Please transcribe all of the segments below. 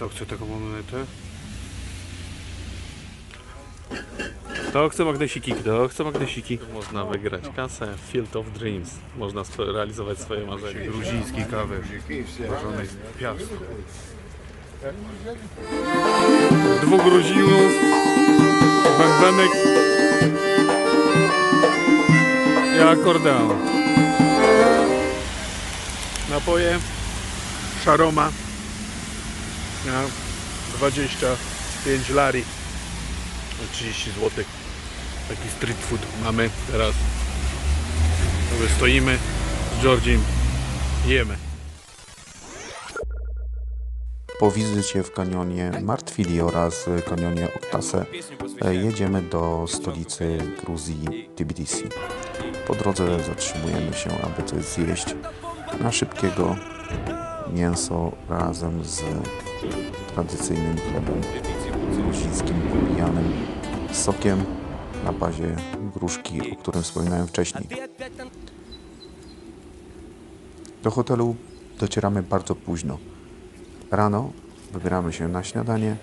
Kto chce taką monetę? Kto chce magnesiki? Kto chce magnesiki? Można wygrać kasę Field of Dreams. Można realizować swoje marzenia. Gruziński kawy tworzonej z piasku. Dwóch Gruzinów, bębenek i akordeon. Napoje Szaroma na 25 lari. 30 zł taki street food mamy teraz. Także stoimy z Georgiem jemy. Po wizycie w kanionie Martwili oraz kanionie Oktase e, jedziemy do stolicy Gruzji Tbilisi. Po drodze zatrzymujemy się, aby coś zjeść. Na szybkiego mięso razem z tradycyjnym chlebem gruzińskim pobijanym sokiem na bazie gruszki, o którym wspominałem wcześniej. Do hotelu docieramy bardzo późno. Rano wybieramy się na śniadanie,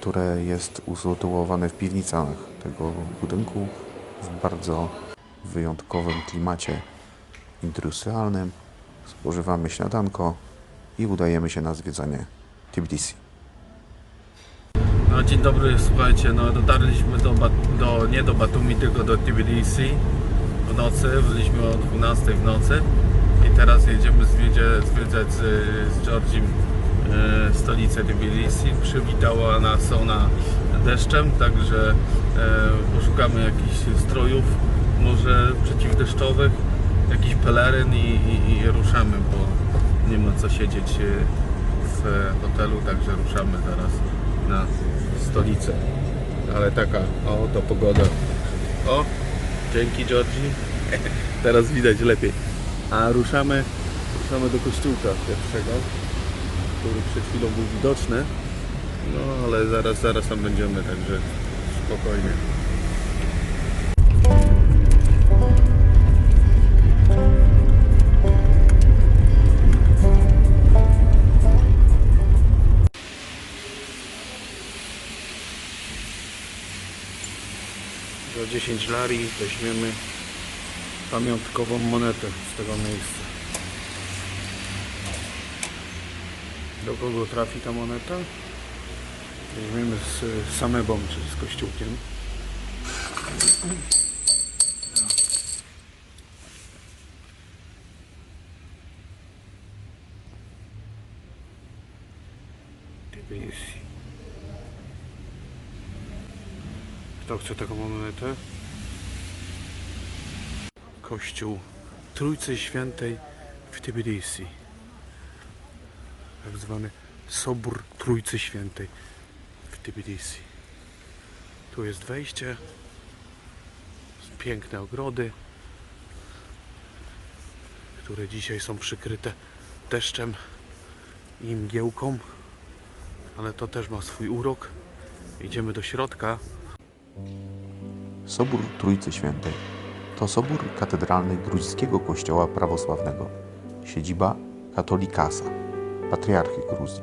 które jest usytuowane w piwnicach tego budynku w bardzo wyjątkowym klimacie industrialnym. Spożywamy śniadanko i udajemy się na zwiedzanie Tbilisi. No dzień dobry, słuchajcie, no dotarliśmy do, do nie do Batumi, tylko do Tbilisi w nocy, byliśmy o 12 w nocy i teraz jedziemy zwiedzać z, z Georgiem e, stolicę Tbilisi. Przywitała nas ona deszczem, także e, poszukamy jakichś strojów, może przeciwdeszczowych, jakiś peleryn i, i, i ruszamy, bo nie ma co siedzieć e, w hotelu, także ruszamy zaraz na stolicę. Ale taka, o to pogoda. O, dzięki Georgi. Teraz widać lepiej. A ruszamy, ruszamy do kościółka pierwszego, który przed chwilą był widoczny. No ale zaraz, zaraz tam będziemy, także spokojnie. Za 10 lari weźmiemy pamiątkową monetę z tego miejsca. Do kogo trafi ta moneta? Weźmiemy z samebą, czyli z kościółkiem. Tbilisi. Kto chce taką monetę? Kościół Trójcy Świętej w Tbilisi. Tak zwany Sobór Trójcy Świętej w Tbilisi. Tu jest wejście. Piękne ogrody, które dzisiaj są przykryte deszczem i mgiełką, ale to też ma swój urok. Idziemy do środka. Sobór Trójcy Świętej to sobór katedralny gruzińskiego kościoła prawosławnego, siedziba katolikasa, patriarchy Gruzji.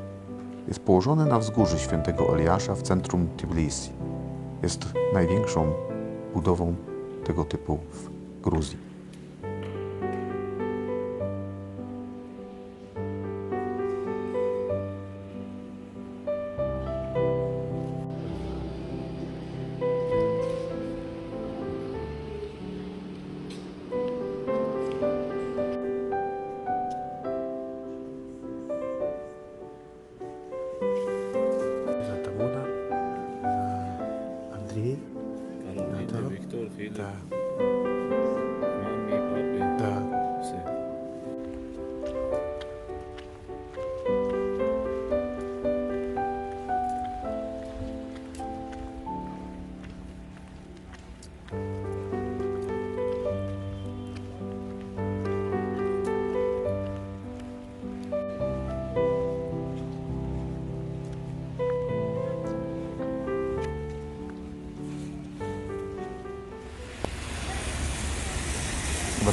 Jest położony na wzgórzu świętego Eliasza w centrum Tbilisi. Jest największą budową tego typu w Gruzji.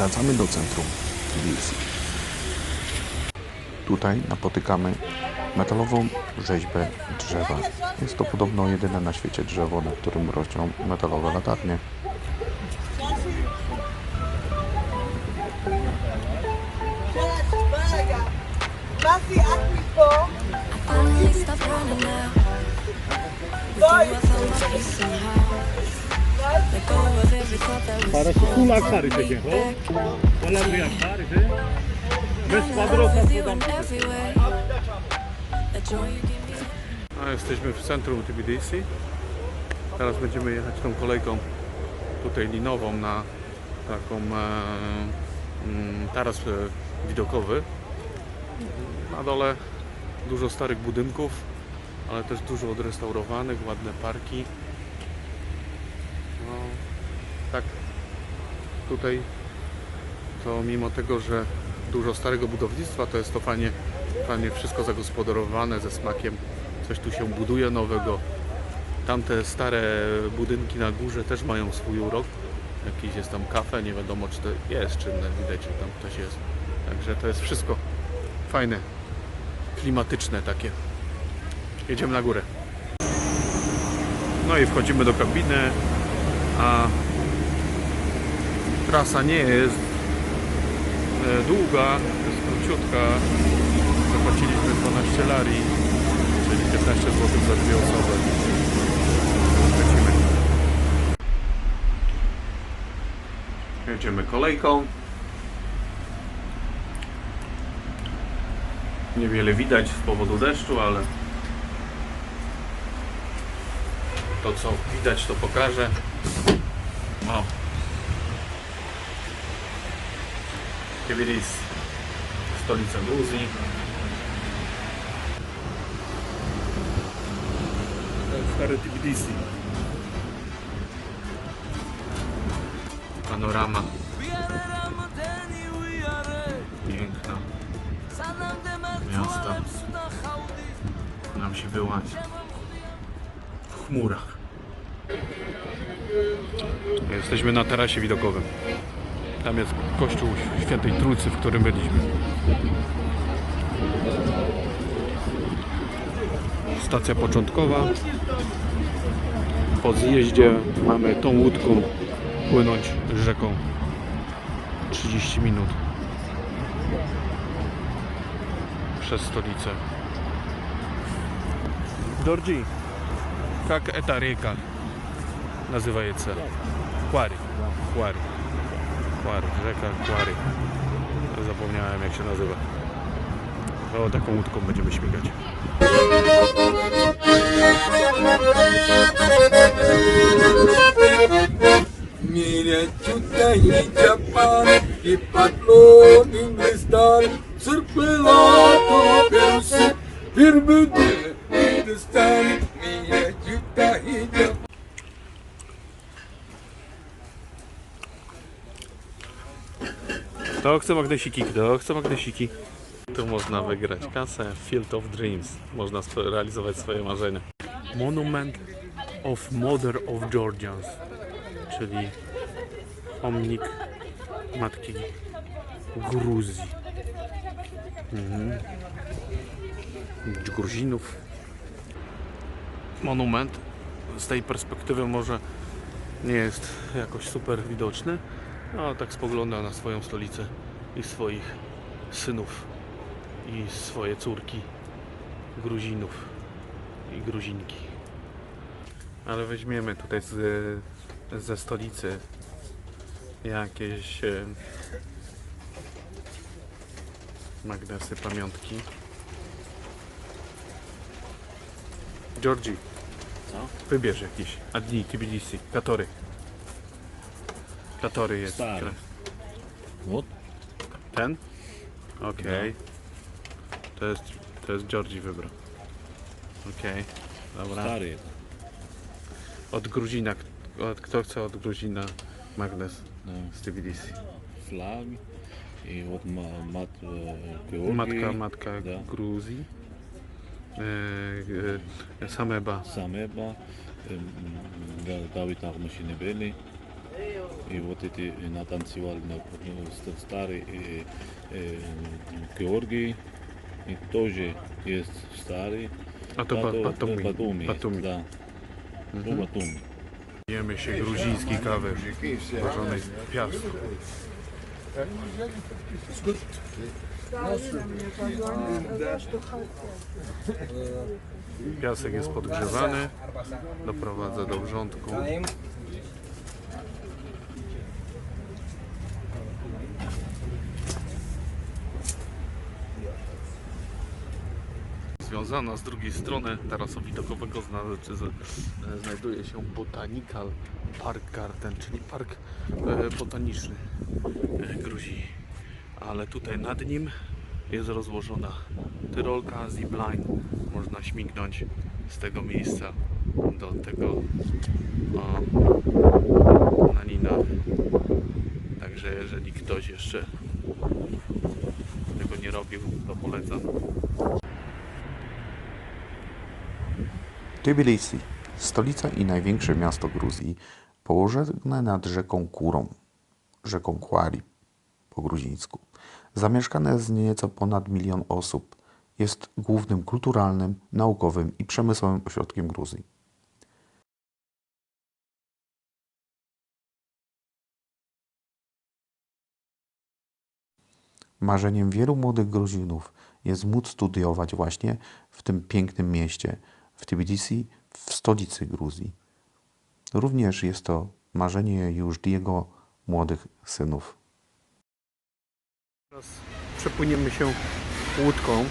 Wracamy do centrum Tbilisi. Tutaj napotykamy metalową rzeźbę drzewa. Jest to podobno jedyne na świecie drzewo, na którym rośną metalowe latarnie. Bez in podam. No, jesteśmy w centrum Tbilisi. Teraz będziemy jechać tą kolejką tutaj linową na taką e, mm, taras e, widokowy. Na dole dużo starych budynków, ale też dużo odrestaurowanych, ładne parki. No, tak tutaj to mimo tego, że dużo starego budownictwa, to jest to fajnie, fajnie wszystko zagospodarowane ze smakiem. Coś tu się buduje nowego. Tamte stare budynki na górze też mają swój urok. Jakiś jest tam kafe, nie wiadomo czy to jest czynne, widać, że tam ktoś jest. Także to jest wszystko fajne, klimatyczne takie. Jedziemy na górę. No i wchodzimy do kabiny, a trasa nie jest e, długa, jest króciutka. Zapłaciliśmy 12 lari, czyli 15 zł za dwie osoby. Lecimy. Jedziemy kolejką. Niewiele widać z powodu deszczu, ale to co widać to pokażę. O. Tbilisi, stolica Gruzji. Stare Tbilisi. Panorama. Piękna. Miasta. Nam się wyłania. W chmurach. Jesteśmy na tarasie widokowym. Tam jest kościół Świętej Trójcy, w którym byliśmy. Stacja początkowa. Po zjeździe mamy tą łódką płynąć rzeką 30 minut przez stolicę. Dorji. Jak eta reka nazywa się? Quarry. Quarry. Kwar, rzeka Kwary. Zapomniałem jak się nazywa. O, taką łódką będziemy śmigać. Mire tutaj Japan i padło Hindustan Surpelato Perusy Birmudy Hindustan Kto chce magnesiki? Kto chce magnesiki? Tu można wygrać kasę Field of Dreams. Można realizować swoje marzenia. Monument of Mother of Georgians, czyli pomnik Matki Gruzji. Mhm. Gruzinów. Monument z tej perspektywy może nie jest jakoś super widoczny, no tak spogląda na swoją stolicę i swoich synów i swoje córki Gruzinów i Gruzinki. Ale weźmiemy tutaj z, ze stolicy jakieś e, magnesy, pamiątki. Georgi, Co? wybierz jakiś. Adni, Tbilisi, Katory. Katory jest. Stary. Вот. Ten? Okej. To jest, to jest Georgi wybrał. Okej, dobra. Stary. Od Gruzina, od, kto chce od Gruzina magnes No, z Tbilisi? flag. I вот ма- мат э, Георгий. Matka, matka Да. Gruzji. E, e, Sameba. Самеба. эм, Да- Давид Ахмашинебели. И вот эти натанцевали на э, ст- старый э, э, Георгий. И тоже есть старый. A to ba- Batumi. Батуми. Batumi. Да. To Батуми. Jemy się gruzińskiej kawy tworzonej z piasku. Piasek jest podgrzewany, doprowadza do wrzątku. Związana z drugiej strony tarasu widokowego e, znajduje się Botanical Park Garden, czyli park e, botaniczny e, Gruzji. Ale tutaj nad nim jest rozłożona tyrolka, zipline. Można śmignąć z tego miejsca do tego o, na linach. Także jeżeli ktoś jeszcze tego nie robił, to polecam. Tbilisi, stolica i największe miasto Gruzji, położone nad rzeką Kurą, rzeką Kwari po gruzińsku. Zamieszkane jest nieco ponad milion osób. Jest głównym kulturalnym, naukowym i przemysłowym ośrodkiem Gruzji. Marzeniem wielu młodych Gruzinów jest móc studiować właśnie w tym pięknym mieście, w Tbilisi, w stolicy Gruzji. Również jest to marzenie już jego młodych synów. Teraz przepłyniemy się łódką.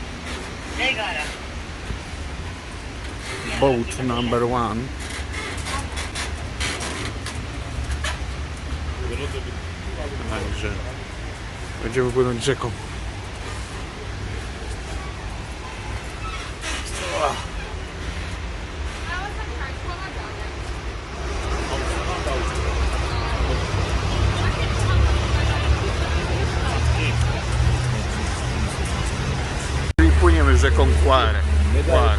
Boat number one. Także będziemy płynąć rzeką. Kłare. Kłare.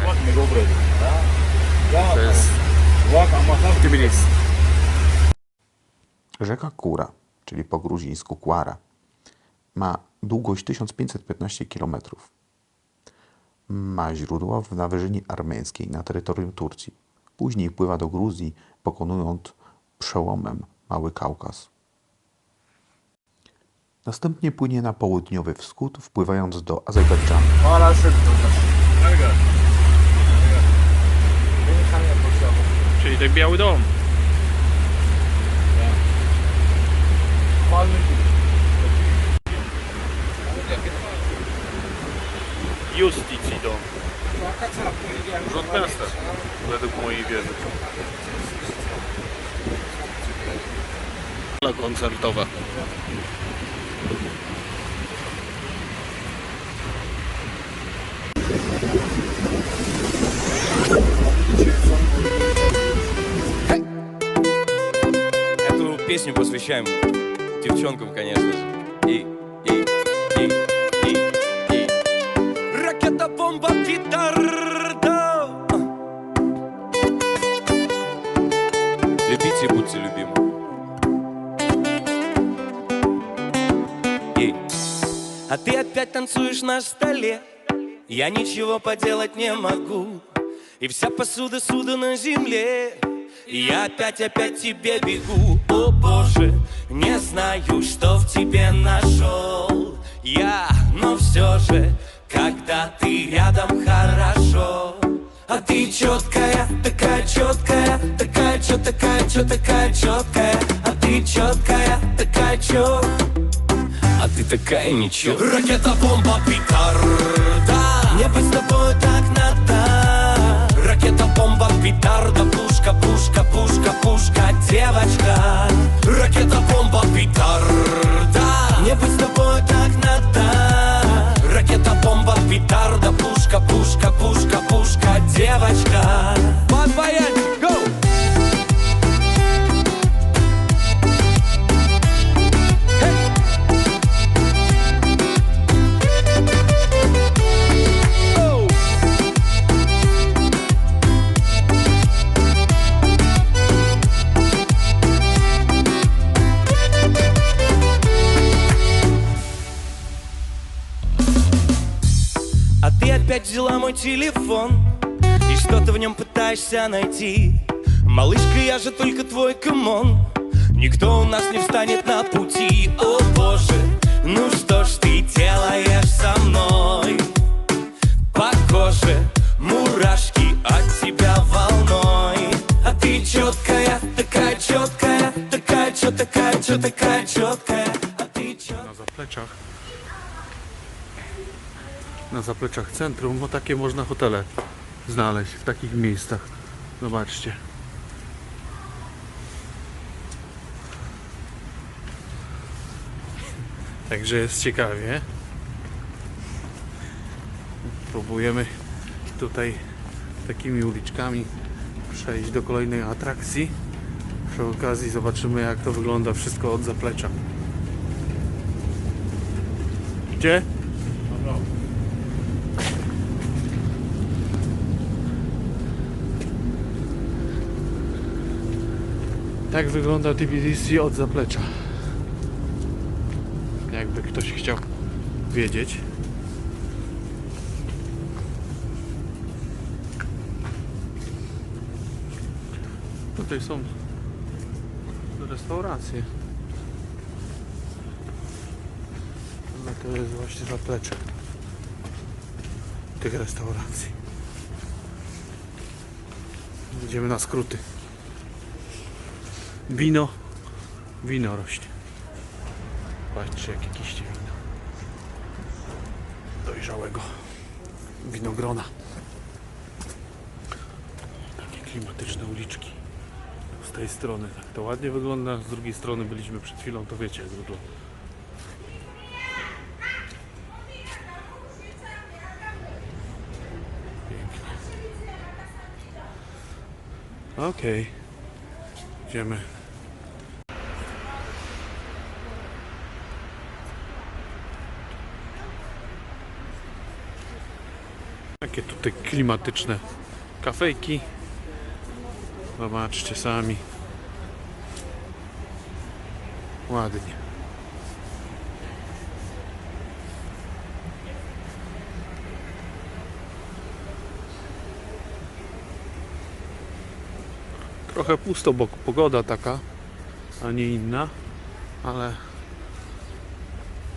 To jest Tbilisi. Rzeka Kura, czyli po gruzińsku Kłara, ma długość 1515 km. Ma źródło w- na wyżynie armeńskiej na terytorium Turcji. Później wpływa do Gruzji, pokonując przełomem Mały Kaukaz. Następnie płynie na południowy wschód, wpływając do Azerbejdżanu. To jak Biały Dom. Justicji Dom. Rząd miasta, według mojej wiedzy. Sala koncertowa. Thank you. Песню посвящаем девчонкам, конечно же. И, и, и, и, и. Ракета, бомба, петарда. Любите и будьте любимы. И. А ты опять танцуешь на столе Я ничего поделать не могу И вся посуда суда на земле И я опять-опять тебе бегу О боже, не знаю, что в тебе нашел Я, но все же, когда ты рядом хорошо. А ты четкая, такая четкая, такая чё, такая чё, такая четкая, а ты четкая, такая чё, а ты такая ничего. Ракета, бомба, петарда. Мне быть с тобой так надо. Ракета, бомба, петарда Пушка, пушка, пушка, пушка, девочка. Ракета, бомба, петарда. Мне быть с тобой так надо. Ракета, бомба, петарда. Пушка, пушка, пушка, пушка, девочка. Bon voyage, опять взяла мой телефон И что-то в нем пытаешься найти. Малышка, я же только твой камон Никто у нас не встанет на пути. О боже, ну что ж ты делаешь со мной? По коже мурашки от тебя волной. А ты четкая, такая четкая Такая чё, такая чё, такая четкая А ты четкая na zapleczach. Na zapleczach centrum, bo takie można hotele znaleźć w takich miejscach. Zobaczcie. Także jest ciekawie. Próbujemy tutaj takimi uliczkami przejść do kolejnej atrakcji. Przy okazji zobaczymy jak to wygląda wszystko od zaplecza. Gdzie? Tak wygląda TBDC od zaplecza. Jakby ktoś chciał wiedzieć. Tutaj są restauracje. No to jest właśnie zaplecze tych restauracji. Idziemy na skróty. Wino. Wino rośnie. Patrzcie jakie kiście wina. Dojrzałego winogrona. Takie klimatyczne uliczki. Z tej strony tak to ładnie wygląda, z drugiej strony byliśmy przed chwilą, to wiecie jak wygląda. Pięknie. Okej. Idziemy. Takie tutaj klimatyczne kafejki. Zobaczcie sami. Ładnie. Trochę pusto, bo pogoda taka, a nie inna, ale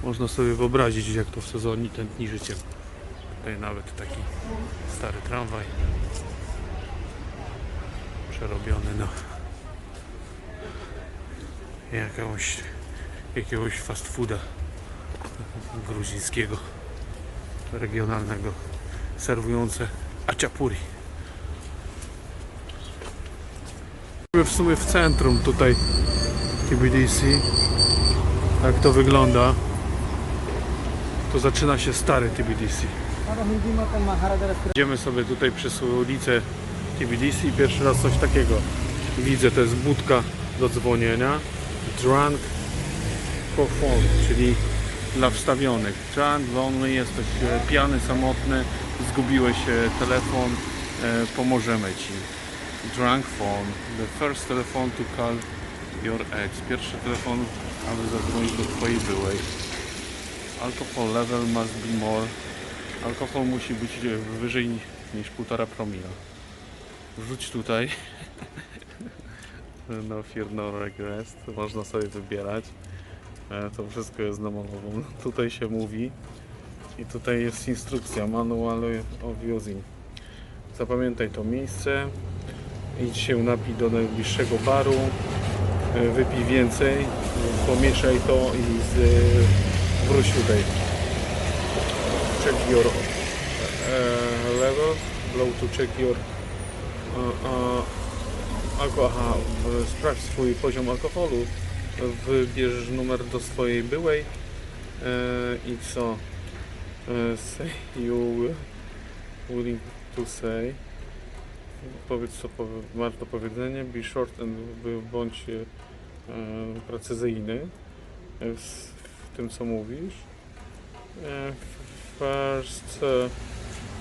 można sobie wyobrazić, jak to w sezonie tętni życiem. Tutaj nawet taki stary tramwaj przerobiony na jakąś, jakiegoś fast fooda gruzińskiego, regionalnego, serwujące aciapuri. W sumie w centrum tutaj TBDC. Tak to wygląda. To zaczyna się stary TBDC. Idziemy sobie tutaj przez ulicę TBDC i pierwszy raz coś takiego widzę. To jest budka do dzwonienia. Drunk for phone, czyli dla wstawionych. Drunk, lonely, jesteś e, pijany, samotny, zgubiłeś e, telefon, e, pomożemy Ci. Drunk phone, the first telephone to call your ex. Pierwszy telefon, aby zadzwonić do Twojej byłej. Alcohol level must be more. Alkohol musi być e, wyżej niż 1,5 promila. Wrzuć tutaj. No fear, no regret. Można sobie wybierać. E, To wszystko jest na malową. Tutaj się mówi. I tutaj jest instrukcja. Manual of using. Zapamiętaj to miejsce. Idź się napij do najbliższego baru. E, Wypij więcej. Pomieszaj to i z, wróć tutaj. Check your e, level. Blow to check your e, e, alko, aha, w- sprawdź swój poziom alkoholu. Wybierz numer do swojej byłej e, i co? E, say you will- willing to say. Powiedz co powie, masz do powiedzenia. Be short and bądź e, precyzyjny w, w tym co mówisz. E, first e,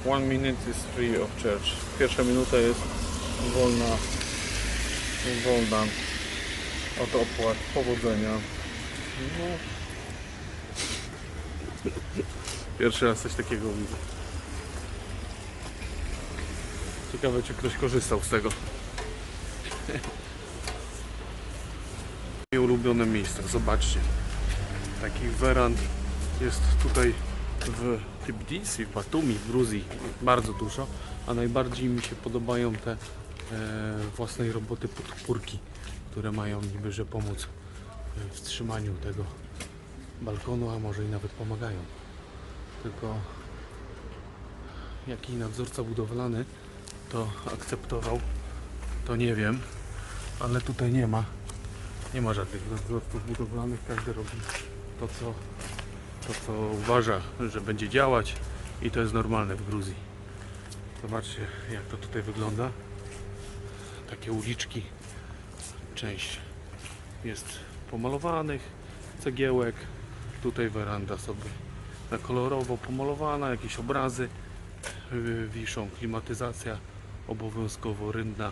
one minute is free of charge. Pierwsza minuta jest wolna wolna od opłat. Powodzenia. No. Pierwszy raz coś takiego widzę. Ciekawe, czy ktoś korzystał z tego. Moje ulubione miejsca, zobaczcie. Takich werand jest tutaj w Tbilisi, w Batumi, w Gruzji bardzo dużo, a najbardziej mi się podobają te e, własnej roboty podpórki, które mają niby, że pomóc w wstrzymaniu tego balkonu, a może i nawet pomagają. Tylko jaki nadzorca budowlany to akceptował, to nie wiem, ale tutaj nie ma. Nie ma żadnych nadzorców budowlanych, każdy robi to co, to, co uważa, że będzie działać i to jest normalne w Gruzji. Zobaczcie, jak to tutaj wygląda. Takie uliczki. Część jest pomalowanych cegiełek. Tutaj weranda sobie na kolorowo pomalowana, jakieś obrazy yy, wiszą, klimatyzacja obowiązkowo rynna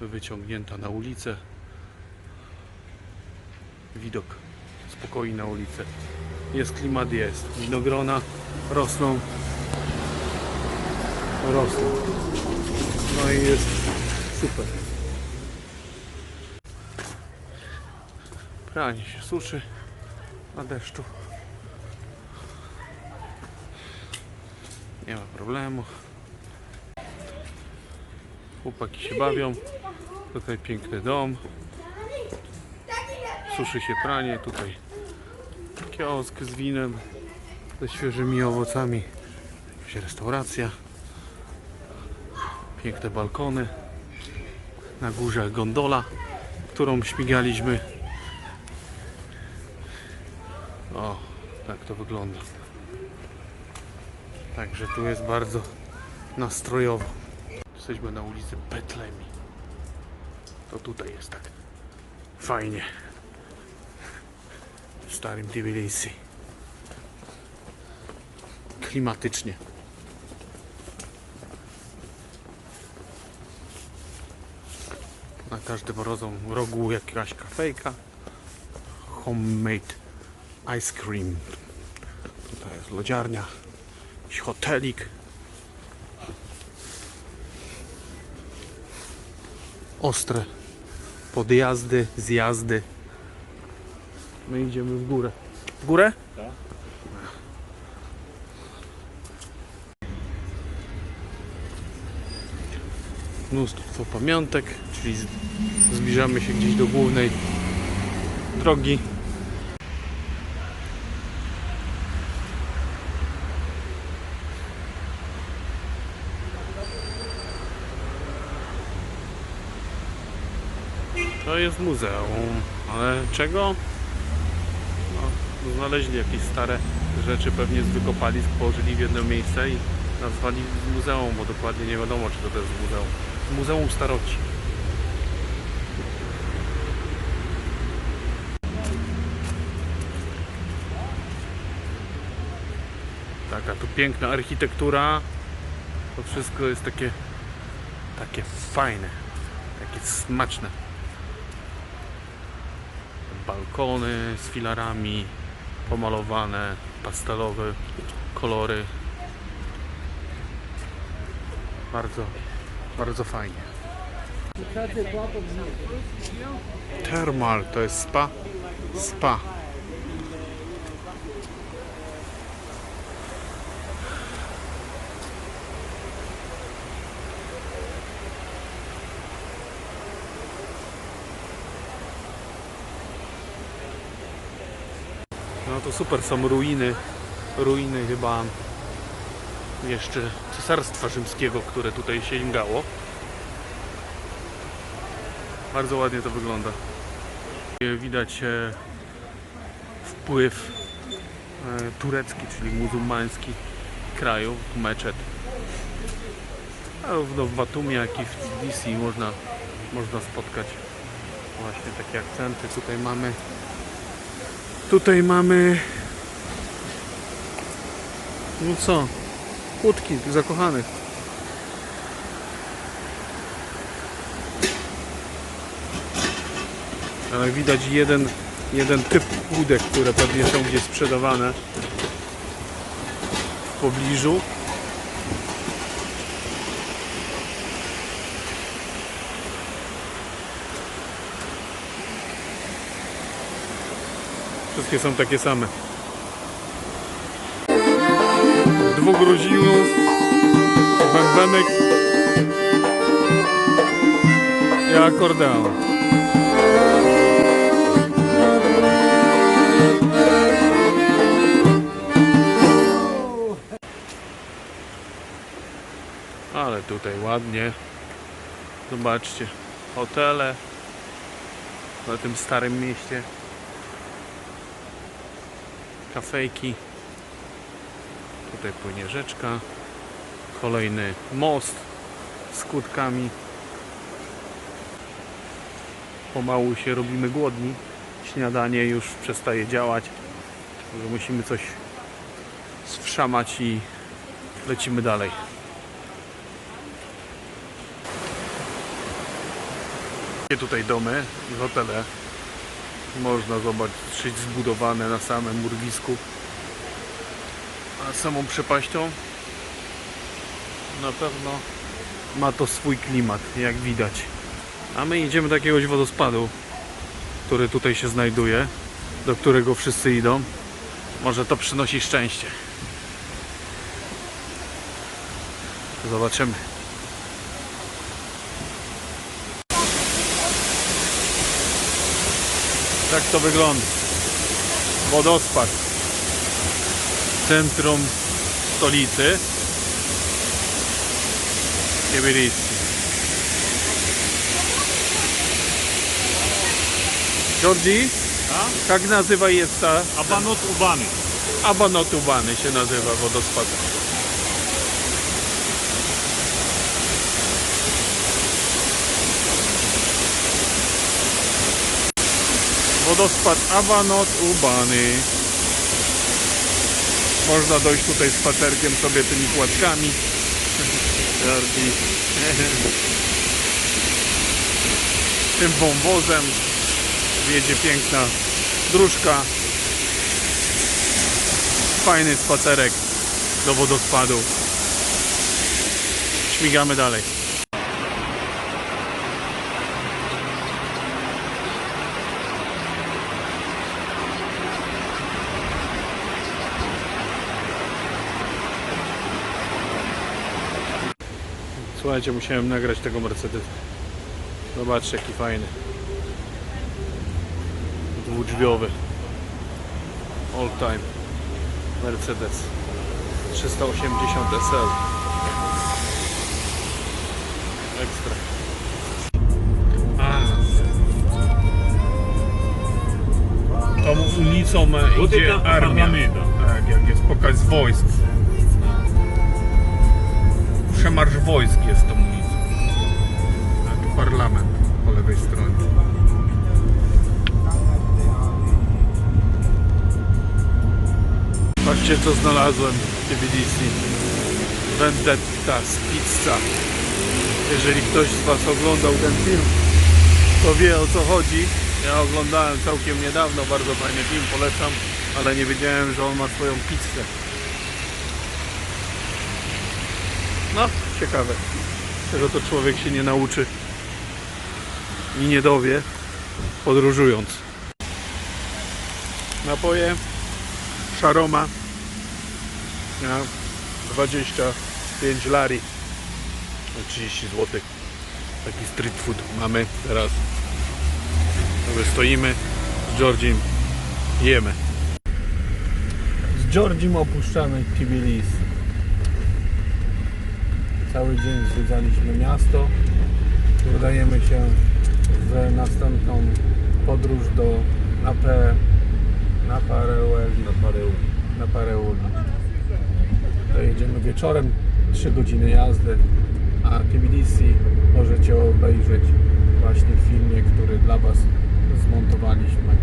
wyciągnięta na ulicę. Widok spokoi na ulicę. Jest klimat, jest. Winogrona rosną. Rosną. No i jest super. Pranie się suszy na deszczu. Nie ma problemu. Chłopaki się bawią. Tutaj piękny dom. Suszy się pranie. Tutaj kiosk z winem, ze świeżymi owocami. Jakaś restauracja. Piękne balkony. Na górze gondola, którą śmigaliśmy. O, tak to wygląda. Także tu jest bardzo nastrojowo. Jesteśmy na ulicy Betlemi. To tutaj jest tak fajnie. Starym Tbilisi. Klimatycznie. Na każdym rogu jakaś kafejka. Homemade ice cream. Tutaj jest lodziarnia. Jakiś hotelik. Ostre podjazdy, zjazdy. My idziemy w górę. W górę? Tak. Mnóstwo pamiątek, czyli zbliżamy się gdzieś do głównej drogi. To jest muzeum, ale czego? No, znaleźli jakieś stare rzeczy, pewnie z wykopalisk, położyli w jedno miejsce i nazwali muzeum, bo dokładnie nie wiadomo, czy to jest muzeum. Muzeum Staroci. Taka tu piękna architektura. To wszystko jest takie takie fajne, takie smaczne. Balkony z filarami pomalowane, pastelowe kolory. Bardzo, bardzo fajnie. Thermal to jest spa. Spa. To super, są ruiny. Ruiny chyba jeszcze Cesarstwa Rzymskiego, które tutaj sięgało. Bardzo ładnie to wygląda. Widać e, wpływ e, turecki, czyli muzułmański kraju, meczet. Zarówno w Batumie, jak i w Tbilisi można, można spotkać właśnie takie akcenty. Tutaj mamy tutaj mamy no co? Łódki zakochanych. Ale widać jeden, jeden typ łódek, które pewnie są gdzieś sprzedawane w pobliżu. Wszystkie są takie same. Dwóch Gruzinów, bębenek i akordeon. Ale tutaj ładnie. Zobaczcie, hotele na tym starym mieście. Kafejki. Tutaj płynie rzeczka. Kolejny most z kłódkami. Pomału się robimy głodni. Śniadanie już przestaje działać. Także musimy coś wszamać i lecimy dalej. Tutaj domy i hotele można zobaczyć zbudowane na samym urwisku. A samą przepaścią na pewno ma to swój klimat, jak widać. A my idziemy do jakiegoś wodospadu, który tutaj się znajduje, do którego wszyscy idą. Może to przynosi szczęście. Zobaczymy. Tak to wygląda. Wodospad. Centrum stolicy. Tbilisi. Georgi, jak nazywa jest ta? Abanot Ubany. Abanotubany się nazywa wodospad. Wodospad Abanot Ubany. Można dojść tutaj spacerkiem sobie tymi kładkami. Tym wąwozem wiedzie piękna dróżka. Fajny spacerek do wodospadu. Śmigamy dalej. Słuchajcie, musiałem nagrać tego Mercedesa. Zobaczcie jaki fajny. Dwudrzwiowy. All time. Mercedes 380 SL. Ekstra. A. Tą ulicą idzie armia. Tak, jak jest pokaz wojsk. Przemarsz wojsk jest tą ulicą. A tu parlament po lewej stronie. Patrzcie co znalazłem w Tbilisi. Vendetta z pizza. Jeżeli ktoś z Was oglądał ten film, to wie o co chodzi. Ja oglądałem całkiem niedawno, bardzo fajny film, polecam, ale nie wiedziałem, że on ma swoją pizzę. No, ciekawe. Czego to człowiek się nie nauczy i nie dowie, podróżując. Napoje szaroma na 25 lari. 30 zł taki street food mamy teraz. Stoimy z Georgiem jemy. Z Georgiem opuszczamy Tbilisi cały dzień zwiedzaliśmy miasto. Udajemy się w następną podróż do Nape na Pareueli na Pareuli. Dojedziemy wieczorem, 3 godziny jazdy, a Tbilisi możecie obejrzeć właśnie w filmie, który dla Was zmontowaliśmy